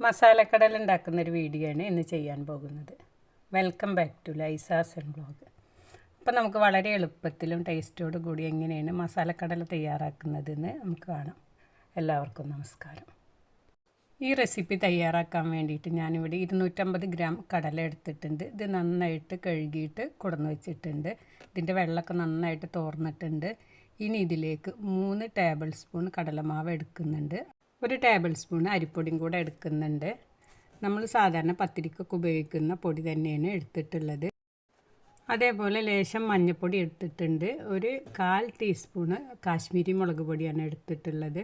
മസാലക്കടല ഉണ്ടാക്കുന്ന ഒരു വീഡിയോ ആണ് ഇന്ന് ചെയ്യാൻ പോകുന്നത്. Welcome back to Lisa's and blog അപ്പോൾ നമുക്ക് വളരെ എളുപ്പത്തിലും ടേസ്റ്റോട് കൂടി എങ്ങനെയാണ് മസാലക്കടല തയ്യാറാക്കുന്നതെന്ന് നമുക്ക് കാണാം. എല്ലാവർക്കും നമസ്കാരം. ഈ റെസിപ്പി തയ്യാറാക്കാൻ വേണ്ടിയിട്ട് ഞാനിവിടെ ഇരുന്നൂറ്റമ്പത് ഗ്രാം കടല എടുത്തിട്ടുണ്ട്. ഇത് നന്നായിട്ട് കഴുകിയിട്ട് കുടന്ന് വെച്ചിട്ടുണ്ട്. ഇതിന്റെ വെള്ളമൊക്കെ നന്നായിട്ട് തോർന്നിട്ടുണ്ട്. ഇനി ഇതിലേക്ക് മൂന്ന് ടേബിൾ സ്പൂൺ കടലമാവ് എടുക്കുന്നുണ്ട്. ഒരു ടേബിൾ സ്പൂൺ അരിപ്പൊടിയും കൂടെ എടുക്കുന്നുണ്ട്. നമ്മൾ സാധാരണ പത്തിരിക്കൊക്കെ ഉപയോഗിക്കുന്ന പൊടി തന്നെയാണ് എടുത്തിട്ടുള്ളത്. അതേപോലെ ലേശം മഞ്ഞൾപ്പൊടി എടുത്തിട്ടുണ്ട്. ഒരു കാൽ ടീസ്പൂണ് കാശ്മീരി മുളക് പൊടിയാണ് എടുത്തിട്ടുള്ളത്.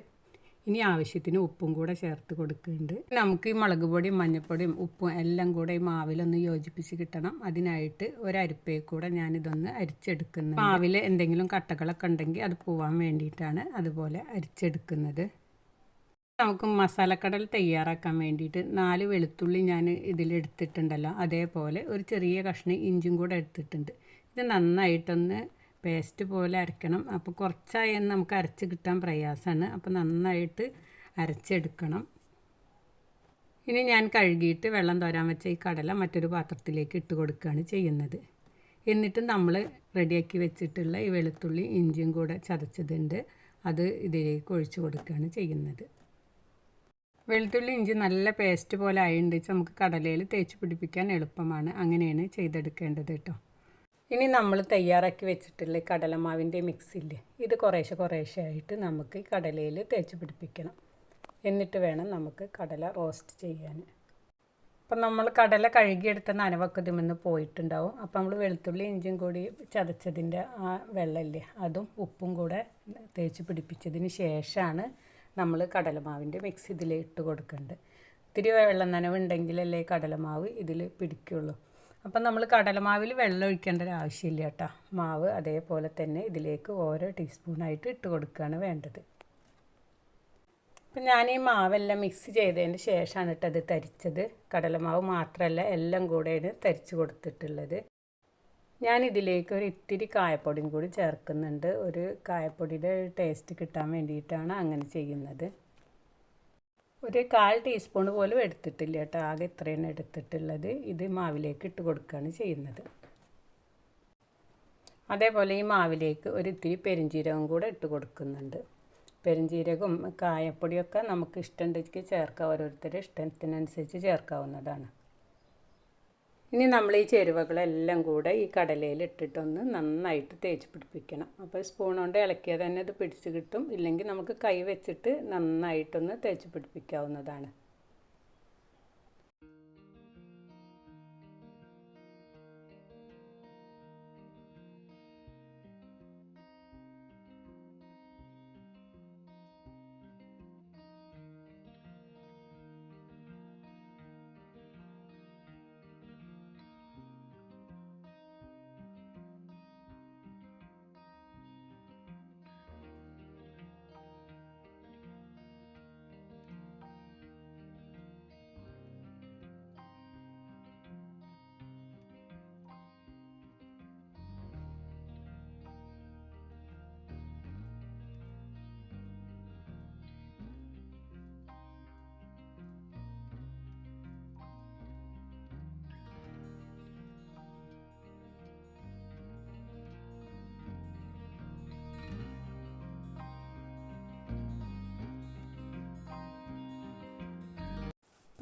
ഇനി ആവശ്യത്തിന് ഉപ്പും കൂടെ ചേർത്ത് കൊടുക്കുന്നുണ്ട്. നമുക്ക് ഈ മുളക് പൊടിയും മഞ്ഞൾപ്പൊടിയും ഉപ്പും എല്ലാം കൂടെ ഈ മാവിലൊന്ന് യോജിപ്പിച്ച് കിട്ടണം. അതിനായിട്ട് ഒരരിപ്പയെ കൂടെ ഞാനിതൊന്ന് അരിച്ചെടുക്കുന്നു മാവിൽ എന്തെങ്കിലും കട്ടകളൊക്കെ ഉണ്ടെങ്കിൽ അത് പോവാൻ വേണ്ടിയിട്ടാണ് അതുപോലെ അരിച്ചെടുക്കുന്നത്. നമുക്ക് മസാലക്കടൽ തയ്യാറാക്കാൻ വേണ്ടിയിട്ട് നാല് വെളുത്തുള്ളി ഞാൻ ഇതിലെടുത്തിട്ടുണ്ടല്ലോ. അതേപോലെ ഒരു ചെറിയ കഷ്ണം ഇഞ്ചും കൂടെ എടുത്തിട്ടുണ്ട്. ഇത് നന്നായിട്ടൊന്ന് പേസ്റ്റ് പോലെ അരക്കണം. അപ്പോൾ കുറച്ചായി നമുക്ക് അരച്ച് കിട്ടാൻ പ്രയാസമാണ്. അപ്പോൾ നന്നായിട്ട് അരച്ചെടുക്കണം. ഇനി ഞാൻ കഴുകിയിട്ട് വെള്ളം തോരാൻ വെച്ച ഈ കടല മറ്റൊരു പാത്രത്തിലേക്ക് ഇട്ട് കൊടുക്കുകയാണ് ചെയ്യുന്നത്. എന്നിട്ട് നമ്മൾ റെഡിയാക്കി വെച്ചിട്ടുള്ള ഈ വെളുത്തുള്ളി ഇഞ്ചിയും കൂടെ ചതച്ചതുണ്ട്. അത് ഇതിലേക്ക് ഒഴിച്ചു കൊടുക്കുകയാണ് ചെയ്യുന്നത്. വെളുത്തുള്ളി ഇഞ്ചി നല്ല പേസ്റ്റ് പോലെ ആയിണ്ട് നമുക്ക് കടലയിൽ തേച്ച് പിടിപ്പിക്കാൻ എളുപ്പമാണ്. അങ്ങനെയാണ് ചെയ്തെടുക്കേണ്ടത് കേട്ടോ. ഇനി നമ്മൾ തയ്യാറാക്കി വെച്ചിട്ടുള്ള കടലമാവിന്റെ മിക്സില്ലേ ഇത് കുറേശ്ശെ കുറേശ്ശെ ആയിട്ട് നമുക്ക് കടലയിൽ തേച്ച് പിടിപ്പിക്കണം. എന്നിട്ട് വേണം നമുക്ക് കടല റോസ്റ്റ് ചെയ്യാൻ. അപ്പം നമ്മൾ കടല കഴുകിയെടുത്ത നനവൊക്കെ ഇതിമെന്ന് പോയിട്ടുണ്ടാവും. അപ്പം നമ്മൾ വെളുത്തുള്ളി ഇഞ്ചും കൂടി ചതച്ചതിന്റെ ആ വെള്ളമില്ലേ? അതും ഉപ്പും കൂടെ തേച്ച് പിടിപ്പിച്ചതിന് ശേഷമാണ് നമ്മൾ കടലമാവിന്റെ മിക്സ് ഇതിൽ ഇട്ട് കൊടുക്കേണ്ടത് ഇത്തിരി വെള്ളം നനവുണ്ടെങ്കിലല്ലേ കടലമാവ് ഇതിൽ പിടിക്കുള്ളൂ. അപ്പം നമ്മൾ കടലമാവിൽ വെള്ളം ഒഴിക്കേണ്ട ഒരു ആവശ്യമില്ല കേട്ടോ. മാവ് അതേപോലെ തന്നെ ഇതിലേക്ക് ഓരോ ടീസ്പൂണായിട്ട് ഇട്ട് കൊടുക്കുകയാണ് വേണ്ടത്. അപ്പം ഞാൻ ഈ മാവെല്ലാം മിക്സ് ചെയ്തതിന് ശേഷമാണ് കേട്ടോ അത് തരിച്ചത്. കടലമാവ് മാത്രമല്ല എല്ലാം കൂടെയാണ് തരിച്ച് കൊടുത്തിട്ടുള്ളത്. ഞാൻ ഇതിലേക്ക് ഒരു ഇത്തിരി കായപ്പൊടിയും കൂടി ചേർക്കുന്നുണ്ട്. ഒരു കായപ്പൊടിയുടെ ടേസ്റ്റ് കിട്ടാൻ വേണ്ടിയിട്ടാണ് അങ്ങനെ ചെയ്യുന്നത്. ഒരു കാൽ ടീസ്പൂൺ പോലും എടുത്തിട്ടില്ല കേട്ടോ. ആകെ ഇത്രയാണ് എടുത്തിട്ടുള്ളത്. ഇത് മാവിലേക്ക് ഇട്ട് കൊടുക്കുകയാണ് ചെയ്യുന്നത്. അതേപോലെ ഈ മാവിലേക്ക് ഒരു ഇത്തിരി പെരിഞ്ചീരകം കൂടെ ഇട്ട് കൊടുക്കുന്നുണ്ട്. പെരുംജീരകവും കായപ്പൊടിയൊക്കെ നമുക്ക് ഇഷ്ടമുണ്ടെങ്കിൽ ചേർക്കാം. ഓരോരുത്തരുടെ ഇഷ്ടത്തിനനുസരിച്ച് ചേർക്കാവുന്നതാണ്. ഇനി നമ്മൾ ഈ ചേരുവകളെല്ലാം കൂടെ ഈ കടലയിൽ ഇട്ടിട്ടൊന്ന് നന്നായിട്ട് തേച്ച് പിടിപ്പിക്കണം. അപ്പോൾ സ്പൂൺ കൊണ്ട് ഇളക്കിയാൽ തന്നെ ഇത് പിടിച്ച് കിട്ടും. ഇല്ലെങ്കിൽ നമുക്ക് കൈ വെച്ചിട്ട് നന്നായിട്ടൊന്ന് തേച്ച് പിടിപ്പിക്കാവുന്നതാണ്.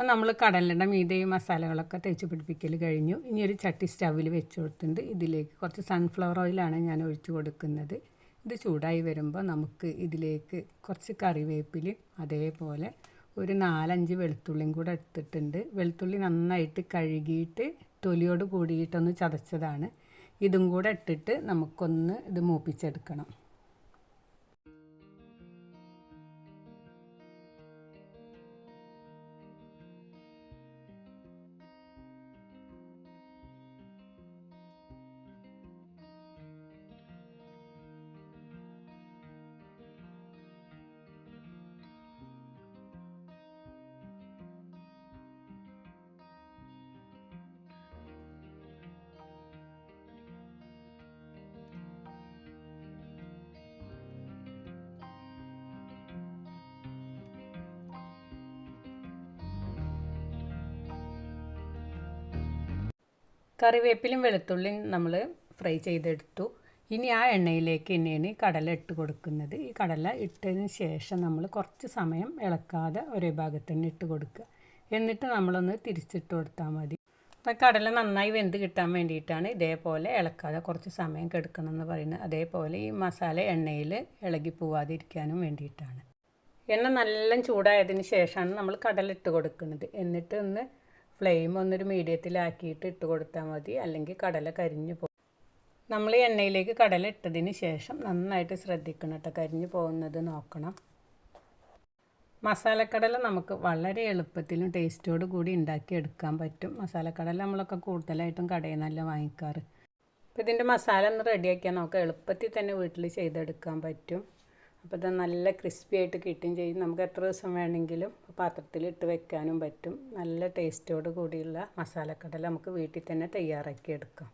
അപ്പം നമ്മൾ കടലിന്റെ മീതയും മസാലകളൊക്കെ തേച്ച് പിടിപ്പിക്കൽ കഴിഞ്ഞു. ഇനി ഒരു ചട്ടി സ്റ്റവിൽ വെച്ച് കൊടുത്തിട്ടുണ്ട്. ഇതിലേക്ക് കുറച്ച് സൺഫ്ലവർ ഓയിലാണ് ഞാൻ ഒഴിച്ചു കൊടുക്കുന്നത്. ഇത് ചൂടായി വരുമ്പോൾ നമുക്ക് ഇതിലേക്ക് കുറച്ച് കറിവേപ്പിലും അതേപോലെ ഒരു നാലഞ്ച് വെളുത്തുള്ളിയും കൂടെ എടുത്തിട്ടുണ്ട്. വെളുത്തുള്ളി നന്നായിട്ട് കഴുകിയിട്ട് തൊലിയോട് കൂടിയിട്ടൊന്ന് ചതച്ചതാണ്. ഇതും കൂടെ ഇട്ടിട്ട് നമുക്കൊന്ന് ഇത് മൂപ്പിച്ചെടുക്കണം. കറിവേപ്പിലും വെളുത്തുള്ളിയും നമ്മൾ ഫ്രൈ ചെയ്തെടുത്തു. ഇനി ആ എണ്ണയിലേക്ക് തന്നെയാണ് കടല ഇട്ട് കൊടുക്കുന്നത്. ഈ കടല ഇട്ടതിന് ശേഷം നമ്മൾ കുറച്ച് സമയം ഇളക്കാതെ ഒരേ ഭാഗത്ത് തന്നെ ഇട്ട് കൊടുക്കുക. എന്നിട്ട് നമ്മളൊന്ന് തിരിച്ചിട്ട് കൊടുത്താൽ മതി. അപ്പം കടല നന്നായി വെന്ത് കിട്ടാൻ വേണ്ടിയിട്ടാണ് ഇതേപോലെ ഇളക്കാതെ കുറച്ച് സമയം കെടുക്കണം എന്ന് പറയുന്നത്. അതേപോലെ ഈ മസാല എണ്ണയിൽ ഇളകി പോവാതിരിക്കാനും വേണ്ടിയിട്ടാണ്. എണ്ണ നല്ല ചൂടായതിന് ശേഷമാണ് നമ്മൾ കടല ഇട്ട് കൊടുക്കുന്നത്. എന്നിട്ട് ഒന്ന് ഫ്ലെയിം ഒന്നൊരു മീഡിയത്തിലാക്കിയിട്ട് ഇട്ട് കൊടുത്താൽ മതി. അല്ലെങ്കിൽ കടല കരിഞ്ഞു പോകും നമ്മൾ എണ്ണയിലേക്ക് കടല ഇട്ടതിന് ശേഷം നന്നായിട്ട് ശ്രദ്ധിക്കണം കേട്ടോ. കരിഞ്ഞു പോകുന്നത് നോക്കണം. മസാലക്കടല നമുക്ക് വളരെ എളുപ്പത്തിലും ടേസ്റ്റോട് കൂടി ഉണ്ടാക്കിയെടുക്കാൻ പറ്റും. മസാലക്കടല നമ്മളൊക്കെ കൂടുതലായിട്ടും കടയിൽ നിന്നല്ല വാങ്ങിക്കാറ്. അപ്പോൾ ഇതിന്റെ മസാല ഒന്ന് റെഡിയാക്കിയാൽ നമുക്ക് എളുപ്പത്തിൽ തന്നെ വീട്ടിൽ ചെയ്തെടുക്കാൻ പറ്റും. അപ്പോൾ ഇത് നല്ല ക്രിസ്പി ആയിട്ട് കിട്ടുകയും ചെയ്യും. നമുക്ക് എത്ര ദിവസം വേണമെങ്കിലും പാത്രത്തിലിട്ട് വെക്കാനും പറ്റും. നല്ല ടേസ്റ്റോട് കൂടിയുള്ള മസാലക്കടല നമുക്ക് വീട്ടിൽ തന്നെ തയ്യാറാക്കി എടുക്കാം.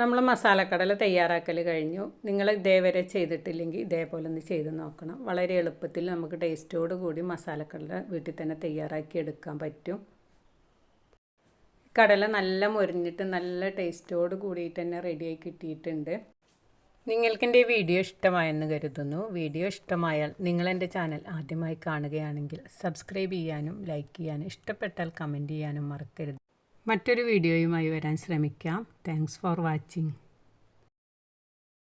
നമ്മൾ മസാലക്കടല തയ്യാറാക്കൽ കഴിഞ്ഞു. നിങ്ങൾ ഇതേവരെ ചെയ്തിട്ടില്ലെങ്കിൽ ഇതേപോലെ ഒന്ന് ചെയ്ത് നോക്കണം. വളരെ എളുപ്പത്തിൽ നമുക്ക് ടേസ്റ്റോട് കൂടി മസാലക്കടല വീട്ടിൽ തന്നെ തയ്യാറാക്കി എടുക്കാൻ പറ്റും. കടല നല്ല മുരിഞ്ഞിട്ട് നല്ല ടേസ്റ്റോട് കൂടിയിട്ട് തന്നെ റെഡിയായി കിട്ടിയിട്ടുണ്ട്. നിങ്ങൾക്ക് എന്റെ വീഡിയോ ഇഷ്ടമായെന്ന് കരുതുന്നു. വീഡിയോ ഇഷ്ടമായാൽ നിങ്ങൾ എന്റെ ചാനൽ ആദ്യമായി കാണുകയാണെങ്കിൽ സബ്സ്ക്രൈബ് ചെയ്യാനും ലൈക്ക് ചെയ്യാനും ഇഷ്ടപ്പെട്ടാൽ കമന്റ് ചെയ്യാനും മറക്കരുത്. മറ്റൊരു വീഡിയോയുമായി വരാൻ ശ്രമിക്കാം. Thanks for watching